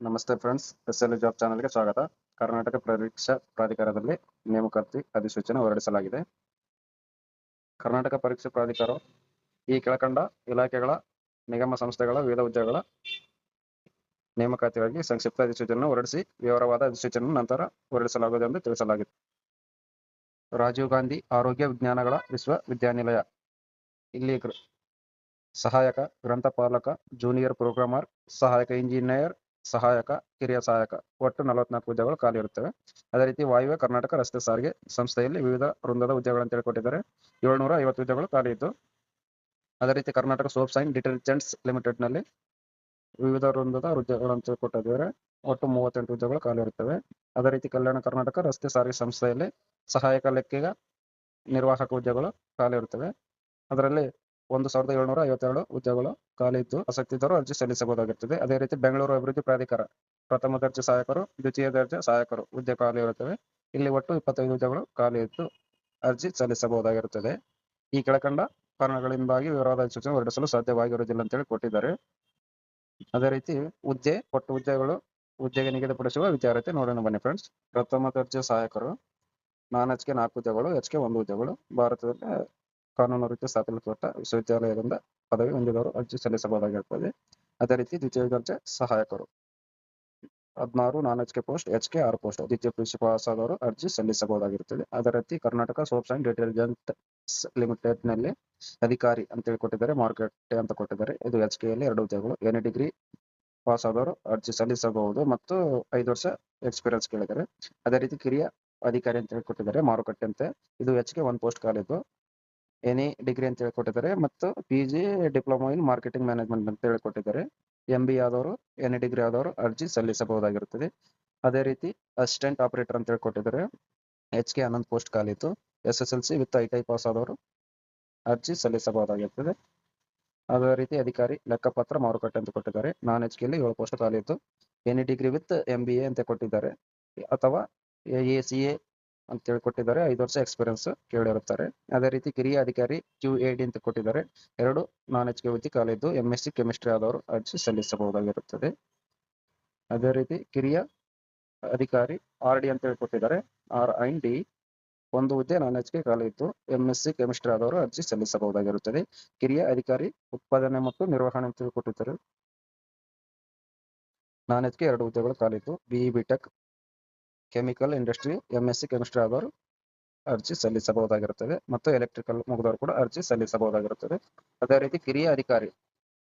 ನಮಸ್ತೆ friends S L job ಚಾನಲ್ಗೆ ಸ್ವಾಗತ. ಕರ್ನಾಟಕ ಪರೀಕ್ಷಾ ಪ್ರಾಧಿಕಾರದಲ್ಲಿ ನೇಮಕಾತಿ ಅಧಿಸೂಚನೆ ಹೊರಡಿಸಲಾಗಿದೆ. ಕರ್ನಾಟಕ ಪರೀಕ್ಷಾ ಪ್ರಾಧಿಕಾರ ಈ ಕೆಳಕಂಡ ಇಲಾಖೆಗಳ, ನಿಗಮ ಸಂಸ್ಥೆಗಳ, ವಿವಿಧ ಹುದ್ದೆಗಳ ನೇಮಕಾತಿಗಾಗಿ ಸಂಕ್ಷಿಪ್ತ ಅಧಿಸೂಚನೆ ಹೊರಡಿಸಿ, ವಿವರವಾದ ಅಧಿಸೂಚನೆ ನಂತರ ಹೊರಡಿಸಲಾಗುವುದು ಎಂದು ತಿಳಿಸಲಾಗಿದೆ. ರಾಜೀವ್ ಗಾಂಧಿ ಆರೋಗ್ಯ ವಿಜ್ಞಾನಗಳ ವಿಶ್ವವಿದ್ಯಾನಿಲಯ, ಇಲ್ಲಿ ಸಹಾಯಕ ಗ್ರಂಥಪಾಲಕ ಜೂನಿಯರ್ ಪ್ರೋಗ್ರಾಮರ್ ಸಹಾಯಕ ಇಂಜಿನಿಯರ್ ಸಹಾಯಕ, ಕಿರಿಯ ಸಹಾಯಕ, ಒಟ್ಟು ನಲವತ್ನಾಲ್ಕು ಹುದ್ದೆಗಳು ಖಾಲಿ ಇರುತ್ತವೆ. ಅದೇ ರೀತಿ ವಾಯುವ್ಯ ಕರ್ನಾಟಕ ರಸ್ತೆ ಸಾರಿಗೆ ಸಂಸ್ಥೆಯಲ್ಲಿ ವಿವಿಧ ವೃಂದದ ಹುದ್ದೆಗಳನ್ನು ಹೇಳಿಕೊಟ್ಟಿದ್ದಾರೆ. ಏಳ್ನೂರ ಐವತ್ತು ಹುದ್ದೆಗಳು ಖಾಲಿ ಇದ್ದು, ಅದೇ ರೀತಿ ಕರ್ನಾಟಕ ಸೋಪ್ ಸೈನ್ ಡಿಟರ್ಜೆಂಟ್ಸ್ ಲಿಮಿಟೆಡ್ನಲ್ಲಿ ವಿವಿಧ ವೃಂದದ ಹುದ್ದೆಗಳು ಅಂತ ಹೇಳಿಕೊಟ್ಟಿದ್ದಾರೆ. ಒಟ್ಟು ಮೂವತ್ತೆಂಟು ಹುದ್ದೆಗಳು ಖಾಲಿ ಇರುತ್ತವೆ. ಅದೇ ರೀತಿ ಕಲ್ಯಾಣ ಕರ್ನಾಟಕ ರಸ್ತೆ ಸಾರಿಗೆ ಸಂಸ್ಥೆಯಲ್ಲಿ ಸಹಾಯಕ ಲೆಕ್ಕಿಗ ನಿರ್ವಾಹಕ ಹುದ್ದೆಗಳು ಖಾಲಿ ಇರುತ್ತವೆ. ಅದರಲ್ಲಿ ಒಂದು ಸಾವಿರದ ಏಳ್ನೂರ ಐವತ್ತೆರಡು ಹುದ್ದೆಗಳು ಖಾಲಿ ಇದ್ದು ಆಸಕ್ತಿ ಇದ್ದವರು ಅರ್ಜಿ ಸಲ್ಲಿಸಬಹುದಾಗಿರುತ್ತದೆ ಅದೇ ರೀತಿ ಬೆಂಗಳೂರು ಅಭಿವೃದ್ಧಿ ಪ್ರಾಧಿಕಾರ ಪ್ರಥಮ ದರ್ಜೆ ಸಹಾಯಕರು, ದ್ವಿತೀಯ ದರ್ಜೆ ಸಹಾಯಕರು ಹುದ್ದೆ ಖಾಲಿ ಇರುತ್ತವೆ. ಇಲ್ಲಿ ಒಟ್ಟು ಇಪ್ಪತ್ತೈದು ಹುದ್ದೆಗಳು ಖಾಲಿ ಇದ್ದು ಅರ್ಜಿ ಸಲ್ಲಿಸಬಹುದಾಗಿರುತ್ತದೆ. ಈ ಕೆಳಕಂಡ ಕಾರಣಗಳಿಂದಾಗಿ ವಿವರವಾದ ಸೂಚನೆ ಹೊರಡಿಸಲು ಸಾಧ್ಯವಾಗಿರುವುದಿಲ್ಲ ಅಂತೇಳಿ ಕೊಟ್ಟಿದ್ದಾರೆ. ಅದೇ ರೀತಿ ಹುದ್ದೆ, ಒಟ್ಟು ಹುದ್ದೆಗಳು ಹುದ್ದೆಗೆ ನಿಗದಿಪಡಿಸುವ ವಿಚಾರತೆ ನೋಡೋಣ ಬನ್ನಿ ಫ್ರೆಂಡ್ಸ್ ಪ್ರಥಮ ದರ್ಜೆ ಸಹಾಯಕರು ನಾನ್ ಎಚ್ ಕೆ ನಾಲ್ಕು ಹುದ್ದೆಗಳು ಎಚ್ ಕೆ ಒಂದು ಹುದ್ದೆಗಳು ಭಾರತದಲ್ಲಿ ಕಾನೂನು ರೀತಿ ಸ್ಥಾಪಿಸಲ್ಪಟ್ಟ ವಿಶ್ವವಿದ್ಯಾಲಯದಿಂದ ಪದವಿ ಹೊಂದಿದವರು ಅರ್ಜಿ ಸಲ್ಲಿಸಬಹುದಾಗಿರುತ್ತದೆ. ಅದೇ ರೀತಿ ದ್ವಿತೀಯ ದರ್ಜೆ ಸಹಾಯಕರು. ಹದಿನಾರು non H K post H K R post ದ್ವಿತೀಯ ಪಿ ಪಾಸ್ ಆದವರು ಅರ್ಜಿ ಸಲ್ಲಿಸಬಹುದಾಗಿರುತ್ತದೆ. ಅದೇ ರೀತಿ ಕರ್ನಾಟಕ ಸೋಪ್ಸ್ ಅಂಡ್ ಡಿಟರ್ಜೆಂಟ್ ಲಿಮಿಟೆಡ್ನಲ್ಲಿ ಅಧಿಕಾರಿ ಅಂತ ಹೇಳಿ ಕೊಟ್ಟಿದ್ದಾರೆ ಮಾರ್ಕೆಟ್ ಅಂತ ಕೊಟ್ಟಿದ್ದಾರೆ. ಇದು ಎಚ್ ಕೆ ಯಲ್ಲಿ ಎರಡು ಹುದ್ದೆಗಳು ಎನಿ ಡಿಗ್ರಿ ಪಾಸ್ ಆದವರು ಅರ್ಜಿ ಸಲ್ಲಿಸಬಹುದು ಮತ್ತು ಐದು ವರ್ಷ ಎಕ್ಸ್ಪೀರಿಯನ್ಸ್ ಕೇಳಿದ್ದಾರೆ. ಅದೇ ರೀತಿ ಕಿರಿಯ ಅಧಿಕಾರಿ ಅಂತ ಹೇಳಿ ಕೊಟ್ಟಿದ್ದಾರೆ ಮಾರುಕಟ್ಟೆ ಅಂತೆ. ಇದು ಎಚ್ ಕೆ ಒನ್ ಪೋಸ್ಟ್ ಕಾಲಿದ್ದು. ಎನಿ ಡಿಗ್ರಿ ಅಂತ ಹೇಳ್ಕೊಟ್ಟಿದ್ದಾರೆ. ಮತ್ತು P G diploma in marketing management ಅಂತ ಹೇಳ್ಕೊಟ್ಟಿದ್ದಾರೆ. ಎಂ ಬಿ ಆದವರು ಎನಿ ಡಿಗ್ರಿ ಆದವರು ಅರ್ಜಿ ಸಲ್ಲಿಸಬಹುದಾಗಿರುತ್ತದೆ. ಅದೇ ರೀತಿ ಅಸಿಸ್ಟೆಂಟ್ ಆಪರೇಟರ್ ಅಂತ ಹೇಳ್ಕೊಟ್ಟಿದ್ದಾರೆ. ಎಚ್ ಕೆ ಹನ್ನೊಂದು post ಖಾಲಿತ್ತು S S L C with ITI pass ಆದವರು ಅರ್ಜಿ ಸಲ್ಲಿಸಬಹುದಾಗಿರ್ತದೆ ಅದೇ ರೀತಿ ಅಧಿಕಾರಿ, ಲೆಕ್ಕಪತ್ರ ಮಾರುಕಟ್ಟೆ ಅಂತ ಕೊಟ್ಟಿದ್ದಾರೆ. ನಾನ್ ಎಚ್ ಕೆಯಲ್ಲಿ ಏಳು post ಖಾಲಿತ್ತು any degree with M B A ಅಂತ ಕೊಟ್ಟಿದ್ದಾರೆ. ಅಥವಾ ಎ ಸಿ ಎ ಅಂತೇಳಿ ಕೊಟ್ಟಿದ್ದಾರೆ ಐದು ವರ್ಷ ಎಕ್ಸ್ಪೀರಿಯನ್ಸ್ ಕೇಳಿರುತ್ತಾರೆ. ಅದೇ ರೀತಿ ಕಿರಿಯ ಅಧಿಕಾರಿ ಕ್ಯೂ ಎ ಡಿ ಅಂತ ಕೊಟ್ಟಿದ್ದಾರೆ. ಎರಡು ನಾನ್ ಎಚ್ ಕೆ ಹುದ್ದೆ ಕಾಲಿದ್ದು ಎಂ ಎಸ್ ಸಿ ಕೆಮಿಸ್ಟ್ರಿ ಆದವರು ಅರ್ಜಿ ಸಲ್ಲಿಸಬಹುದಾಗಿರುತ್ತದೆ. ಅದೇ ರೀತಿ ಕಿರಿಯ ಅಧಿಕಾರಿ ಆರ್ ಡಿ ಅಂತ ಹೇಳ್ಕೊಟ್ಟಿದ್ದಾರೆ. ಆರ್ ಐನ್ ಡಿ ಒಂದು ಹುದ್ದೆ ನಾನ್ ಎಚ್ ಕೆ ಕಾಲೇಜ್ ಎಂ ಎಸ್ ಸಿ ಕೆಮಿಸ್ಟ್ರಿ ಆದವರು ಅರ್ಜಿ ಸಲ್ಲಿಸಬಹುದಾಗಿರುತ್ತದೆ. ಕಿರಿಯ ಅಧಿಕಾರಿ ಉತ್ಪಾದನೆ ಮತ್ತು ನಿರ್ವಹಣೆ ಅಂತ ಹೇಳಿ ಕೊಟ್ಟಿದ್ದಾರೆ ನಾನ್ ಎಚ್ ಕೆ ಎರಡು ಹುದ್ದೆಗಳು ಖಾಲಿದ್ದು BE BTech chemical industry MSc chemistry ಆದವರು ಅರ್ಜಿ ಸಲ್ಲಿಸಬಹುದಾಗಿರುತ್ತದೆ. ಮತ್ತು ಎಲೆಕ್ಟ್ರಿಕಲ್ ಮುಗಿದವರು ಕೂಡ ಅರ್ಜಿ ಸಲ್ಲಿಸಬಹುದಾಗಿರುತ್ತದೆ. ಅದೇ ರೀತಿ ಕಿರಿಯ ಅಧಿಕಾರಿ,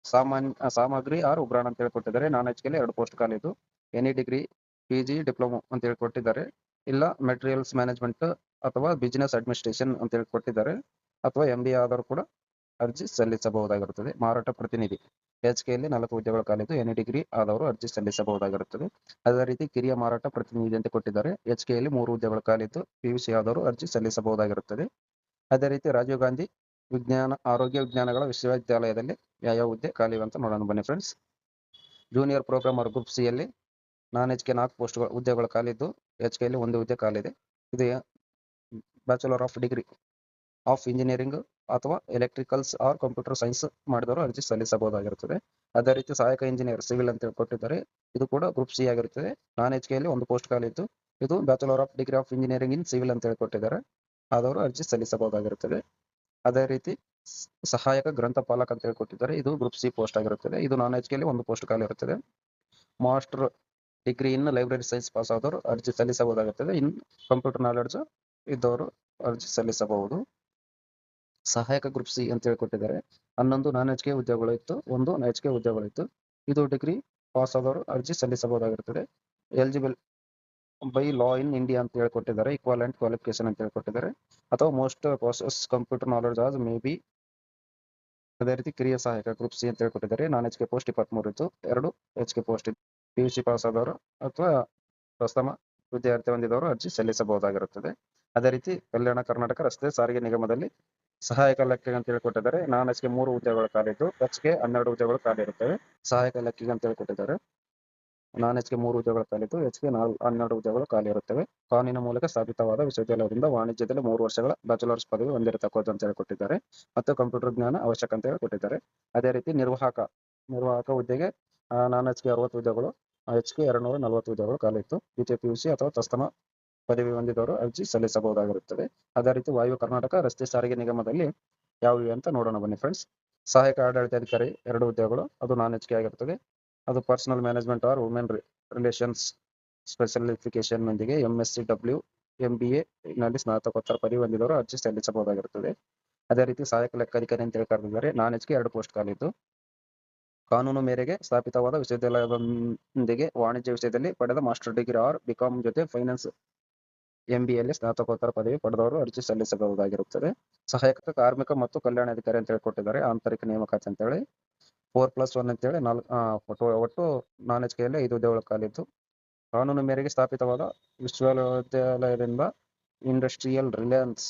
ಸಾಮಾನ್ಯ ಸಾಮಗ್ರಿ ಆರ್ ಉಗ್ರಾಣ ಅಂತ ಹೇಳಿ ಕೊಟ್ಟಿದ್ದಾರೆ ನಾನ್ ಎಚ್ ಕೆಲಿ ಎರಡು post ಖಾಲಿದ್ದು any degree P G diploma ಅಂತ ಹೇಳಿ ಕೊಟ್ಟಿದ್ದಾರೆ ಇಲ್ಲ ಮೆಟೀರಿಯಲ್ಸ್ ಮ್ಯಾನೇಜ್ಮೆಂಟ್ ಅಥವಾ ಬಿಸಿನೆಸ್ ಅಡ್ಮಿನಿಸ್ಟ್ರೇಷನ್ ಅಂತ ಹೇಳಿ ಕೊಟ್ಟಿದ್ದಾರೆ ಅಥವಾ ಎಂ ಬಿ ಆದವರು ಕೂಡ ಅರ್ಜಿ ಸಲ್ಲಿಸಬಹುದಾಗಿರುತ್ತದೆ. ಮಾರಾಟ ಪ್ರತಿನಿಧಿ. ಎಚ್ ಕೆಯಲ್ಲಿ ನಾಲ್ಕು ಹುದ್ದೆಗಳು ಖಾಲಿದ್ದು ಎನಿ ಡಿಗ್ರಿ ಆದವರು ಅರ್ಜಿ ಸಲ್ಲಿಸಬಹುದಾಗಿರುತ್ತದೆ. ಅದೇ ರೀತಿ ಕಿರಿಯ ಮಾರಾಟ ಪ್ರತಿನಿಧಿ ಅಂತ ಕೊಟ್ಟಿದ್ದಾರೆ ಎಚ್ ಕೆಯಲ್ಲಿ ಮೂರು ಹುದ್ದೆಗಳು ಕಾಲಿದ್ದು ಸಿ ಆದವರು ಅರ್ಜಿ ಸಲ್ಲಿಸಬಹುದಾಗಿರುತ್ತದೆ. ಅದೇ ರೀತಿ ರಾಜೀವ್ ಗಾಂಧಿ ವಿಜ್ಞಾನ, ಆರೋಗ್ಯ ವಿಜ್ಞಾನಗಳ ವಿಶ್ವವಿದ್ಯಾಲಯದಲ್ಲಿ ಯಾವ ಹುದ್ದೆ ಖಾಲಿ ಅಂತ ನೋಡೋಣ ಬನ್ನಿ friends junior programmer group C ಯಲ್ಲಿ ನಾನ್ ಎಚ್ ಕೆ ನಾಲ್ಕು ಪೋಸ್ಟ್ಗಳು ಹುದ್ದೆಗಳು ಖಾಲಿದ್ದು ಎಚ್ ಕೆಯಲ್ಲಿ ಒಂದು ಹುದ್ದೆ ಖಾಲಿದೆ. ಇದು bachelor of degree of engineering ಅಥವಾ ಎಲೆಕ್ಟ್ರಿಕಲ್ಸ್ ಆರ್ ಕಂಪ್ಯೂಟರ್ ಸೈನ್ಸ್ ಮಾಡಿದವರು ಅರ್ಜಿ ಸಲ್ಲಿಸಬಹುದಾಗಿರುತ್ತದೆ. ಅದೇ ರೀತಿ ಸಹಾಯಕ ಇಂಜಿನಿಯರ್ ಸಿವಿಲ್ ಅಂತ ಕೊಟ್ಟಿದ್ದಾರೆ. ಇದು ಕೂಡ ಗ್ರೂಪ್ ಸಿ ಆಗಿರುತ್ತದೆ. ನಾನ್ ಎಚ್ ಕೆಯಲ್ಲಿ ಒಂದು ಪೋಸ್ಟ್ ಇದ್ದು, ಇದು bachelor of degree of engineering in civil ಅಂತ ಕೊಟ್ಟಿದ್ದಾರೆ ಆದವರು ಅರ್ಜಿ ಸಲ್ಲಿಸಬಹುದಾಗಿರುತ್ತದೆ. ಅದೇ ರೀತಿ ಸಹಾಯಕ ಗ್ರಂಥಪಾಲಕ ಅಂತ ಕೊಟ್ಟಿದ್ದಾರೆ ಇದು ಗ್ರೂಪ್ ಸಿ ಪೋಸ್ಟ್ ಆಗಿರುತ್ತದೆ. ಇದು ನಾನ್ ಎಚ್ ಕೆಯಲ್ಲಿ ಒಂದು ಪೋಸ್ಟ್ ಖಾಲಿ ಇರುತ್ತದೆ. Master degree in library science pass ಆದವರು ಅರ್ಜಿ ಸಲ್ಲಿಸಬಹುದಾಗುತ್ತದೆ ಇನ್ ಕಂಪ್ಯೂಟರ್ ನಾಲೆಡ್ಜ್ ಇದ್ದವರು ಅರ್ಜಿ ಸಲ್ಲಿಸಬಹುದು. ಸಹಾಯಕ ಗ್ರೂಪ್ ಸಿ ಅಂತ ಹೇಳಿ ಕೊಟ್ಟಿದ್ದಾರೆ ಹನ್ನೊಂದು ನಾನ್ ಎಚ್ ಕೆ ಉದ್ಯೋಗಗಳು ಇತ್ತು, ಒಂದು ಎಚ್ ಕೆ ಉದ್ಯೋಗಗಳು ಇತ್ತು. ಇದು ಡಿಗ್ರಿ ಪಾಸ್ ಆದವರು ಅರ್ಜಿ ಸಲ್ಲಿಸಬಹುದಾಗಿರುತ್ತದೆ. Eligible by law in India ಅಂತ ಹೇಳ್ಕೊಟ್ಟಿದ್ದಾರೆ ಈಕ್ವಲ್ ಅಂಡ್ ಕ್ವಾಲಿಫಿಕೇಶನ್ ಅಂತ ಹೇಳ್ಕೊಟ್ಟಿದ್ದಾರೆ. ಅಥವಾ most process computer knowledge as may be ಅದೇ ರೀತಿ ಕಿರಿಯ ಸಹಾಯಕ ಗ್ರೂಪ್ ಸಿ ಅಂತ ಹೇಳ್ಕೊಟ್ಟಿದ್ದಾರೆ. ನಾನ್ ಎಚ್ ಕೆ ಪೋಸ್ಟ್ ಇಪ್ಪತ್ಮೂರು ಇತ್ತು, ಎರಡು ಎಚ್ ಕೆ ಪೋಸ್ಟ್ ಇತ್ತು. ಪಿ ಯು ಸಿ ಪಾಸ್ ಆದವರು ಅಥವಾ ಪ್ರಥಮ ವಿದ್ಯಾರ್ಥಿ ಹೊಂದಿದವರು ಅರ್ಜಿ ಸಲ್ಲಿಸಬಹುದಾಗಿರುತ್ತದೆ. ಅದೇ ರೀತಿ ಕಲ್ಯಾಣ ಕರ್ನಾಟಕ ರಸ್ತೆ ಸಾರಿಗೆ ನಿಗಮದಲ್ಲಿ ಸಹಾಯಕ ಲೆಕ್ಕಿಗ ಅಂತ ಹೇಳಿ ಕೊಟ್ಟಿದ್ದಾರೆ ನಾನ್ ಕೆ ಮೂರು ಹುದ್ದೆಗಳು ಖಾಲಿ ಇದ್ದು ಎಚ್ ಕೆ ಹನ್ನೆರಡು ಹುದ್ದೆಗಳು ಖಾಲಿ ಇರುತ್ತವೆ. ಸಹಾಯಕ ಲೆಕ್ಕಿಗ ಅಂತ ಹೇಳಿ ಕೊಟ್ಟಿದ್ದಾರೆ ನಾನ್ ಎಚ್ ಕೆ ಮೂರು ಹುದ್ದೆಗಳು ಖಾಲಿದ್ದು ಎಚ್ ಕೆ ನಾಲ್ ಹನ್ನೆರಡು ಹುದ್ದೆಗಳು ಖಾಲಿ ಇರುತ್ತವೆ. ಕಾನೂನಿನ ಮೂಲಕ ಸ್ಥಾಪಿತವಾದ ವಿಶ್ವವಿದ್ಯಾಲಯದಿಂದ ವಾಣಿಜ್ಯದಲ್ಲಿ ಮೂರು ವರ್ಷಗಳ ಬ್ಯಾಚುಲರ್ಸ್ ಪದವಿ ಹೊಂದಿರತಕ್ಕದ್ದು ಅಂತ ಹೇಳಿ ಕೊಟ್ಟಿದ್ದಾರೆ ಮತ್ತು ಕಂಪ್ಯೂಟರ್ ಜ್ಞಾನ ಅವಶ್ಯಕ ಅಂತ ಹೇಳಿ ಕೊಟ್ಟಿದ್ದಾರೆ ಅದೇ ರೀತಿ ನಿರ್ವಾಹಕ ನಿರ್ವಾಹಕ ಹುದ್ದೆಗೆ ನಾನ್ ಎಚ್ ಕೆ ಅರವತ್ತು ಹುದ್ದೆಗಳು ಎಚ್ ಕೆ ಎರಡ್ನೂರ ನಲವತ್ತು ಹುದ್ದೆಗಳು ಖಾಲಿ ಇತ್ತು ದ್ವಿತೀಯ ಪಿಯುಸಿ ಅಥವಾ ತಸ್ತಮ ಪದವಿ ಹೊಂದಿದವರು ಅರ್ಜಿ ಸಲ್ಲಿಸಬಹುದಾಗಿರುತ್ತದೆ. ಅದೇ ರೀತಿ ವಾಯು ಕರ್ನಾಟಕ ರಸ್ತೆ ಸಾರಿಗೆ ನಿಗಮದಲ್ಲಿ ಯಾವುವು ಅಂತ ನೋಡೋಣ ಬನ್ನಿ ಫ್ರೆಂಡ್ಸ್ ಸಹಾಯಕ ಆಡಳಿತಾಧಿಕಾರಿ ಎರಡು ಹುದ್ದೆಗಳು, ಅದು ನಾನ್ ಎಚ್ ಕೆ ಆಗಿರುತ್ತದೆ. ಅದು personnel management or women relations specialization ನೊಂದಿಗೆ M S C W M B ನಲ್ಲಿ ಸ್ನಾತಕೋತ್ತರ ಪದವಿ ಹೊಂದಿದವರು ಅರ್ಜಿ ಸಲ್ಲಿಸಬಹುದಾಗಿರುತ್ತದೆ. ಅದೇ ರೀತಿ ಸಹಾಯಕ ಲೆಕ್ಕಾಧಿಕಾರಿ ಅಂತ ಕರೆದಿದ್ದಾರೆ ನಾನ್ ಎಚ್ ಎರಡು ಪೋಸ್ಟ್ ಕಾಲಿದ್ದು ಕಾನೂನು ಮೇರೆಗೆ ಸ್ಥಾಪಿತವಾದ ವಿಶ್ವವಿದ್ಯಾಲಯದೊಂದಿಗೆ ವಾಣಿಜ್ಯ ವಿಷಯದಲ್ಲಿ ಪಡೆದ ಮಾಸ್ಟರ್ ಡಿಗ್ರಿ ಆರ್ ಬಿಕಾಂ ಜೊತೆ ಫೈನಾನ್ಸ್ ಎಂಬಿಎಲ್ಲಿ ಸ್ನಾತಕೋತ್ತರ ಪದವಿ ಪಡೆದವರು ಅರ್ಜಿ ಸಲ್ಲಿಸಬಹುದಾಗಿರುತ್ತದೆ. ಸಹಾಯಕ ಕಾರ್ಮಿಕ ಮತ್ತು ಕಲ್ಯಾಣಾಧಿಕಾರಿ ಅಂತ ಹೇಳಿ ಕೊಟ್ಟಿದ್ದಾರೆ ಆಂತರಿಕ ನೇಮಕಾತಿ ಅಂತ ಹೇಳಿ ಫೋರ್ ಪ್ಲಸ್ ಒನ್ ಅಂತೇಳಿ ನಾಲ್ಕು ಒಟ್ಟು ನಾನ್ ಎಚ್ ಕೆಯಲ್ಲಿ ಐದು ಹುದ್ದೆಗಳ ಕಾಲಿದ್ದು ಕಾನೂನು ಮೇರೆಗೆ ಸ್ಥಾಪಿತವಾದ ವಿಶ್ವವಿದ್ಯಾಲಯದಿಂದ industrial reliance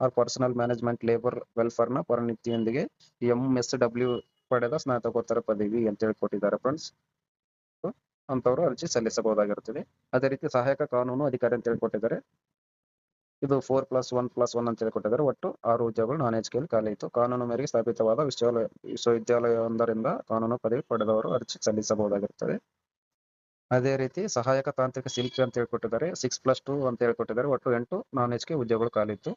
or personnel management labour ವೆಲ್ಫೇರ್ನ ಪರಿಣಿತಿಯೊಂದಿಗೆ ಎಂ ಎಸ್ ಡಬ್ಲ್ಯೂ ಪಡೆದ ಸ್ನಾತಕೋತ್ತರ ಪದವಿ ಅಂತ ಹೇಳಿ ಕೊಟ್ಟಿದ್ದಾರೆ ಫ್ರೆಂಡ್ಸ್ ಅಂತವರು ಅರ್ಜಿ ಸಲ್ಲಿಸಬಹುದಾಗಿರುತ್ತದೆ. ಅದೇ ರೀತಿ ಸಹಾಯಕ ಕಾನೂನು ಅಧಿಕಾರಿ ಅಂತ ಹೇಳಿಕೊಟ್ಟಿದ್ದಾರೆ. ಇದು four plus one plus one ಅಂತ ಹೇಳಿಕೊಟ್ಟಿದ್ದಾರೆ. ಒಟ್ಟು ಆರು ಹುದ್ದೆಗಳು ನಾನ್ ಎಚ್ ಕೆಯಲ್ಲಿ ಖಾಲಿ ಇತ್ತು ಕಾನೂನು ಮೇರೆಗೆ ಸ್ಥಾಪಿತವಾದ ವಿಶ್ವವಿದ್ಯಾಲಯ, ವಿಶ್ವವಿದ್ಯಾಲಯವೊಂದರಿಂದ ಕಾನೂನು ಪದವಿ ಪಡೆದವರು ಅರ್ಜಿ ಸಲ್ಲಿಸಬಹುದಾಗಿರುತ್ತದೆ. ಅದೇ ರೀತಿ ಸಹಾಯಕ ತಾಂತ್ರಿಕ ಶಿಲ್ಪಿ ಅಂತ ಹೇಳ್ಕೊಟ್ಟಿದ್ದಾರೆ. ಸಿಕ್ಸ್ ಪ್ಲಸ್ ಟು ಅಂತ ಹೇಳ್ಕೊಟ್ಟಿದ್ದಾರೆ. ಒಟ್ಟು ಎಂಟು ನಾನ್ ಎಚ್ ಕೆ ಉದ್ಯೋಗಗಳು ಕಾಲಿತ್ತು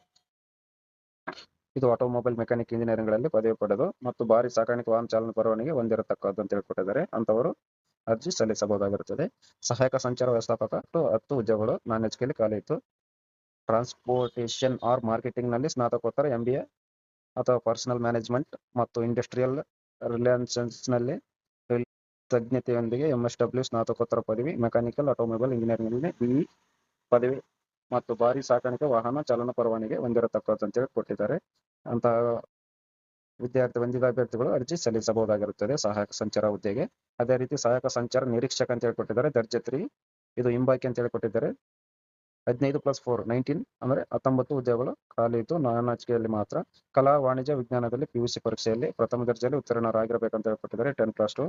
ಇದು. ಆಟೋಮೊಬೈಲ್ ಮೆಕ್ಯಾನಿಕ್ ಇಂಜಿನಿಯರಿಂಗ್ಗಳಲ್ಲಿ ಪದವಿ ಪಡೆದು ಮತ್ತು ಭಾರಿ ಸಾಕಾಣಿಕೆ ವಾಹನ ಚಾಲನೆ ಪರವಾನಿಗೆ ಹೊಂದಿರತಕ್ಕದ್ದು ಅಂತ ಹೇಳ್ಕೊಟ್ಟಿದ್ದಾರೆ. ಅಂತವರು ಅರ್ಜಿ ಸಲ್ಲಿಸಬಹುದಾಗಿರುತ್ತದೆ. ಸಹಾಯಕ ಸಂಚಾರ ವ್ಯವಸ್ಥಾಪಕ ಹತ್ತು ಹುದ್ದೆಗಳು ನಾನ್ ಎಚ್ ಕೆಲಿ ಖಾಲಿ ಇತ್ತು. ಟ್ರಾನ್ಸ್ಪೋರ್ಟೇಷನ್ ಆರ್ ಮಾರ್ಕೆಟಿಂಗ್ನಲ್ಲಿ ಸ್ನಾತಕೋತ್ತರ ಎಂ ಬಿ ಎ ಅಥವಾ ಪರ್ಸನಲ್ ಮ್ಯಾನೇಜ್ಮೆಂಟ್ ಮತ್ತು ಇಂಡಸ್ಟ್ರಿಯಲ್ ರಿಲಯನ್ಸಸ್ನಲ್ಲಿ ತಜ್ಞತೆಯೊಂದಿಗೆ ಎಂ ಎಸ್ ಡಬ್ಲ್ಯೂ ಸ್ನಾತಕೋತ್ತರ ಪದವಿ ಮೆಕ್ಯಾನಿಕಲ್ ಆಟೋಮೊಬೈಲ್ ಇಂಜಿನಿಯರಿಂಗ್ನಲ್ಲಿ ಬಿಇ ಪದವಿ ಮತ್ತು ಭಾರಿ ಸಾಕಾಣಿಕೆ ವಾಹನ ಚಾಲನಾ ಪರವಾನಿಗೆ ಹೊಂದಿರತಕ್ಕದ್ದು ಅಂತೇಳಿ ಕೊಟ್ಟಿದ್ದಾರೆ ಅಂತಹ ವಿದ್ಯಾರ್ಥಿ ಹೊಂದಿದ ಅಭ್ಯರ್ಥಿಗಳು ಅರ್ಜಿ ಸಲ್ಲಿಸಬಹುದಾಗಿರುತ್ತದೆ ಸಹಾಯಕ ಸಂಚಾರ ಹುದ್ದೆಗೆ. ಅದೇ ರೀತಿ ಸಹಾಯಕ ಸಂಚಾರ ನಿರೀಕ್ಷಕ ಅಂತ ಹೇಳ್ಕೊಟ್ಟಿದ್ದಾರೆ. ದರ್ಜೆ ತ್ರೀ ಇದು ಹಿಂಬಾಕಿ ಅಂತ ಹೇಳ್ಕೊಟ್ಟಿದ್ದಾರೆ. ಹದಿನೈದು ಪ್ಲಸ್ ಫೋರ್ ನೈನ್ಟೀನ್ ಅಂದ್ರೆ ಹತ್ತೊಂಬತ್ತು ಹುದ್ದೆಗಳು ಖಾಲಿ ಇದ್ದು ನಾನಾಚಿಕೆಯಲ್ಲಿ ಮಾತ್ರ ಕಲಾ, ವಾಣಿಜ್ಯ, ವಿಜ್ಞಾನದಲ್ಲಿ ಪಿಯುಸಿ ಪರೀಕ್ಷೆಯಲ್ಲಿ ಪ್ರಥಮ ದರ್ಜೆಯಲ್ಲಿ ಉತ್ತೀರ್ಣರಾಗಿರಬೇಕಂತ ಹೇಳ್ಕೊಟ್ಟಿದ್ದಾರೆ. ಟೆನ್ ಪ್ಲಸ್ ಟು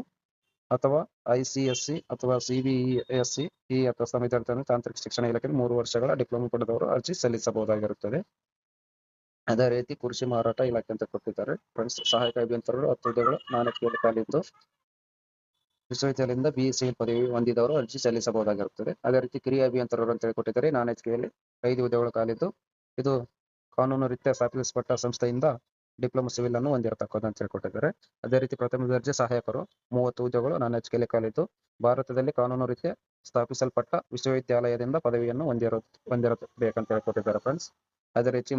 ಅಥವಾ ಐ ಸಿ ಎಸ್ ಸಿ ಅಥವಾ C B S C E ಅಥವಾ ವಿದ್ಯಾರ್ಥಿಯನ್ನು ತಾಂತ್ರಿಕ ಶಿಕ್ಷಣ ಇಲಾಖೆಯಲ್ಲಿ ಮೂರು ವರ್ಷಗಳ ಡಿಪ್ಲೊಮಾ ಪಡೆದವರು ಅರ್ಜಿ ಸಲ್ಲಿಸಬಹುದಾಗಿರುತ್ತದೆ. ಅದೇ ರೀತಿ ಕೃಷಿ ಮಾರಾಟ ಇಲಾಖೆ ಅಂತ ಕೊಟ್ಟಿದ್ದಾರೆ. ಫ್ರೆಂಡ್ಸ್ ಸಹಾಯಕ ಅಭಿಯಂತರರು ಹತ್ತು ಹುದ್ದೆಗಳು ನಾಲ್ಕು ಇದ್ದು ವಿಶ್ವವಿದ್ಯಾಲಯದಿಂದ ಬಿ ಸಿ ಪದವಿ ಹೊಂದಿದವರು ಅರ್ಜಿ ಸಲ್ಲಿಸಬಹುದಾಗಿರುತ್ತದೆ. ಅದೇ ರೀತಿ ಕಿರಿಯ ಅಭಿಯಂತರರು ಅಂತ ಹೇಳಿ ಕೊಟ್ಟಿದ್ದಾರೆ ನಾನ್ ಎಚ್ ಕೆಯಲ್ಲಿ ಐದು ಹುದ್ದೆಗಳು ಖಾಲಿದ್ದು ಇದು ಕಾನೂನು ರೀತಿಯ ಸ್ಥಾಪಿಸಲ್ಪಟ್ಟ ಸಂಸ್ಥೆಯಿಂದ ಡಿಪ್ಲೊಮಾ ಸಿವಿಲ್ ಅನ್ನು ಹೊಂದಿರತಕ್ಕದ್ದು ಅಂತ ಹೇಳ್ಕೊಟ್ಟಿದ್ದಾರೆ. ಅದೇ ರೀತಿ ಪ್ರಥಮ ದರ್ಜೆ ಸಹಾಯಕರು ಮೂವತ್ತು ಹುದ್ದೆಗಳು ನಾನ್ ಎಚ್ ಕೆಲಿ ಖಾಲಿದ್ದು ಭಾರತದಲ್ಲಿ ಕಾನೂನು ರೀತಿಯ ಸ್ಥಾಪಿಸಲ್ಪಟ್ಟ ವಿಶ್ವವಿದ್ಯಾಲಯದಿಂದ ಪದವಿಯನ್ನು ಹೊಂದಿರೋ ಹೊಂದಿರಬೇಕಂತ ಹೇಳ್ಕೊಟ್ಟಿದ್ದಾರೆ ಫ್ರೆಂಡ್ಸ್ ಅದೇ ರೀತಿ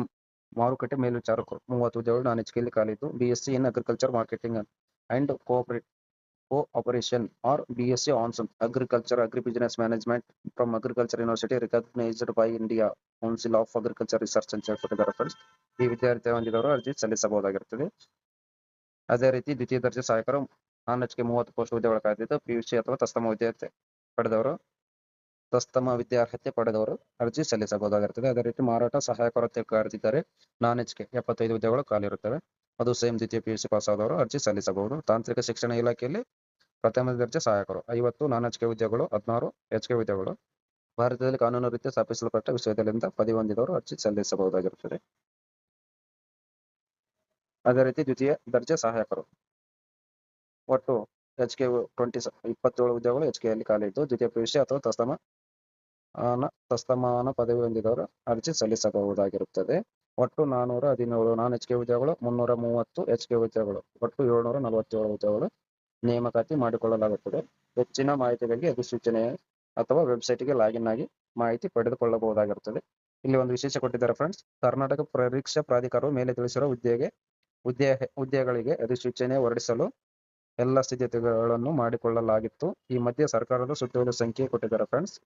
ಮಾರುಕಟ್ಟೆ ಮೇಲ್ವಿಚಾರಕರು. ಮೂವತ್ತು ಹುದ್ದೆಗಳು ನಾನ್ ಎಚ್ ಕೆಲಿ ಖಾಲಿದ್ದು B S C in agriculture marketing and cooperate cooperation or B S C hons agriculture agri business management from agriculture university recognised by India council of agriculture research ಅಂತ ಹೇಳ್ಕೊಟ್ಟಿದ್ದಾರೆ ಈ ವಿದ್ಯಾರ್ಥಿ ಹೊಂದಿದವರು ಅರ್ಜಿ ಸಲ್ಲಿಸಬಹುದಾಗಿರುತ್ತದೆ. ಅದೇ ರೀತಿ ದ್ವಿತೀಯ ದರ್ಜೆ ಸಹಾಯಕರು ನಾನ್ ಎಚ್ ಕೆ ಮೂವತ್ತು ಪೋಸ್ಟ್ ಪಿ ಕಾಯ್ದಿದ್ದು ಸಿ ಅಥವಾ ತಸ್ತಮ ವಿದ್ಯಾರ್ಥಿ ಪಡೆದವರು ತಸ್ತಮ ವಿದ್ಯಾರ್ಹತೆ ಪಡೆದವರು ಅರ್ಜಿ ಸಲ್ಲಿಸಬಹುದಾಗಿರುತ್ತದೆ. ಅದೇ ರೀತಿ ಮಾರಾಟ ಸಹಾಯ ಕೊರತೆ ಕರೆದಿದ್ದಾರೆ. ನಾನ್ ಎಚ್ ಕೆ ಎಪ್ಪತ್ತೈದು ಹುದ್ದೆಗಳು ಖಾಲಿರುತ್ತವೆ. ಅದು ಸೇಮ್ ದ್ವಿತೀಯ ಪಿಯುಸಿ ಪಾಸ್ ಆದವರು ಅರ್ಜಿ ಸಲ್ಲಿಸಬಹುದು. ತಾಂತ್ರಿಕ ಶಿಕ್ಷಣ ಇಲಾಖೆಯಲ್ಲಿ ಪ್ರಥಮ ದರ್ಜೆ ಸಹಾಯಕರು. ಐವತ್ತು ನಾನ್ ಎಚ್ ಕೆ ಹುದ್ದೆಗಳು ಹದಿನಾರು ಎಚ್ ಕೆ ಹುದ್ದೆಗಳು ಭಾರತದಲ್ಲಿ ಕಾನೂನು ರೀತಿಯ ಸ್ಥಾಪಿಸಲ್ಪಟ್ಟ ವಿಶ್ವವಿದ್ಯಾಲಯದಿಂದ ಪದವಿ ಹೊಂದಿದವರು ಅರ್ಜಿ ಸಲ್ಲಿಸಬಹುದಾಗಿರುತ್ತದೆ. ಅದೇ ರೀತಿ ದ್ವಿತೀಯ ದರ್ಜೆ ಸಹಾಯಕರು. ಒಟ್ಟು ಎಚ್ ಕೆ ಟ್ವೆಂಟಿ ಇಪ್ಪತ್ತೇಳು ಹುದ್ದೆಗಳು ಎಚ್ ಕೆ ಯಲ್ಲಿ ಖಾಲಿ ಇದ್ದು, ದ್ವಿತೀಯ ಪಿಯುಸಿ ಅಥವಾ ತಸ್ತಮ ತಸ್ತಮಾನ ಪದವಿ ಹೊಂದಿದವರು ಅರ್ಜಿ ಸಲ್ಲಿಸಬಹುದಾಗಿರುತ್ತದೆ. ಒಟ್ಟು ನಾನೂರ ಹದಿನೇಳು ನಾನ್ ಎಚ್ ಕೆ ಹುದ್ದೆಗಳು ಮುನ್ನೂರ ಮೂವತ್ತು ಎಚ್ ಕೆ ಹುದ್ದೆಗಳು ಒಟ್ಟು ಏಳ್ನೂರ ನಲವತ್ತೇಳು ಹುದ್ದೆಗಳು ನೇಮಕಾತಿ ಮಾಡಿಕೊಳ್ಳಲಾಗುತ್ತದೆ. ಹೆಚ್ಚಿನ ಮಾಹಿತಿಗಾಗಿ ಅಧಿಸೂಚನೆ ಅಥವಾ ವೆಬ್ಸೈಟ್ಗೆ ಲಾಗಿನ್ ಆಗಿ ಮಾಹಿತಿ ಪಡೆದುಕೊಳ್ಳಬಹುದಾಗಿರುತ್ತದೆ. ಇಲ್ಲಿ ಒಂದು ವಿಶೇಷ ಕೊಟ್ಟಿದ್ದಾರೆ ಫ್ರೆಂಡ್ಸ್, ಕರ್ನಾಟಕ ಪರೀಕ್ಷಾ ಪ್ರಾಧಿಕಾರವು ಮೇಲೆ ತಿಳಿಸಿರುವ ಹುದ್ದೆಗೆ, ಹುದ್ದೆ, ಹುದ್ದೆಗಳಿಗೆ ಅಧಿಸೂಚನೆ ಹೊರಡಿಸಲು ಎಲ್ಲ ಸಿದ್ಧತೆಗಳನ್ನು ಮಾಡಿಕೊಳ್ಳಲಾಗಿತ್ತು. ಈ ಮಧ್ಯೆ ಸರ್ಕಾರದ ಸುತ್ತೋಲೆ ಸಂಖ್ಯೆ ಕೊಟ್ಟಿದ್ದಾರೆ ಫ್ರೆಂಡ್ಸ್.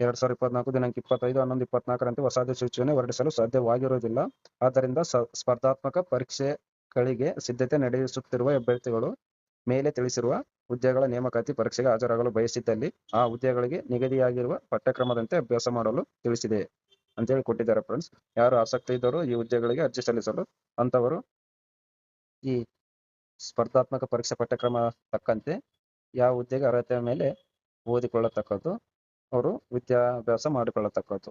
ಎರಡ್ ಸಾವಿರದ ಇಪ್ಪತ್ನಾಲ್ಕು ದಿನಾಂಕ ಇಪ್ಪತ್ತೈದು, ಹನ್ನೊಂದು ಇಪ್ಪತ್ನಾಲ್ಕರಂತೆ ಹೊಸ ಅಧಿಸೂಚನೆ ಹೊರಡಿಸಲು ಸಾಧ್ಯವಾಗಿರುವುದಿಲ್ಲ. ಆದ್ದರಿಂದ ಸ್ಪರ್ಧಾತ್ಮಕ ಪರೀಕ್ಷೆಗಳಿಗೆ ಸಿದ್ಧತೆ ನಡೆಸುತ್ತಿರುವ ಅಭ್ಯರ್ಥಿಗಳು ಮೇಲೆ ತಿಳಿಸಿರುವ ಹುದ್ದೆಗಳ ನೇಮಕಾತಿ ಪರೀಕ್ಷೆಗೆ ಹಾಜರಾಗಲು ಬಯಸಿದ್ದಲ್ಲಿ ಆ ಹುದ್ದೆಗಳಿಗೆ ನಿಗದಿಯಾಗಿರುವ ಪಠ್ಯಕ್ರಮದಂತೆ ಅಭ್ಯಾಸ ಮಾಡಲು ತಿಳಿಸಿದೆ ಅಂತ ಹೇಳಿ ಕೊಟ್ಟಿದ್ದಾರೆ ಫ್ರೆಂಡ್ಸ್ ಯಾರು ಆಸಕ್ತಿ ಇದ್ದವರು ಈ ಹುದ್ದೆಗಳಿಗೆ ಅರ್ಜಿ ಸಲ್ಲಿಸಲು ಅಂತವರು ಈ ಸ್ಪರ್ಧಾತ್ಮಕ ಪರೀಕ್ಷಾ ಪಠ್ಯಕ್ರಮ ತಕ್ಕಂತೆ ಯಾವ ಹುದ್ದೆಗೆ ಅರ್ಹತೆಯ ಮೇಲೆ ಓದಿಕೊಳ್ಳತಕ್ಕದ್ದು ಅವರು ವಿದ್ಯಾಭ್ಯಾಸ ಮಾಡಿಕೊಳ್ಳತಕ್ಕದ್ದು.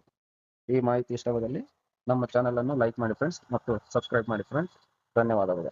ಈ ಮಾಹಿತಿ ಇಷ್ಟವಾದಲ್ಲಿ ನಮ್ಮ ಚಾನೆಲ್ ಅನ್ನು ಲೈಕ್ ಮಾಡಿ ಫ್ರೆಂಡ್ಸ್ ಮತ್ತು ಸಬ್ಸ್ಕ್ರೈಬ್ ಮಾಡಿ ಫ್ರೆಂಡ್ಸ್ ಧನ್ಯವಾದಗಳು.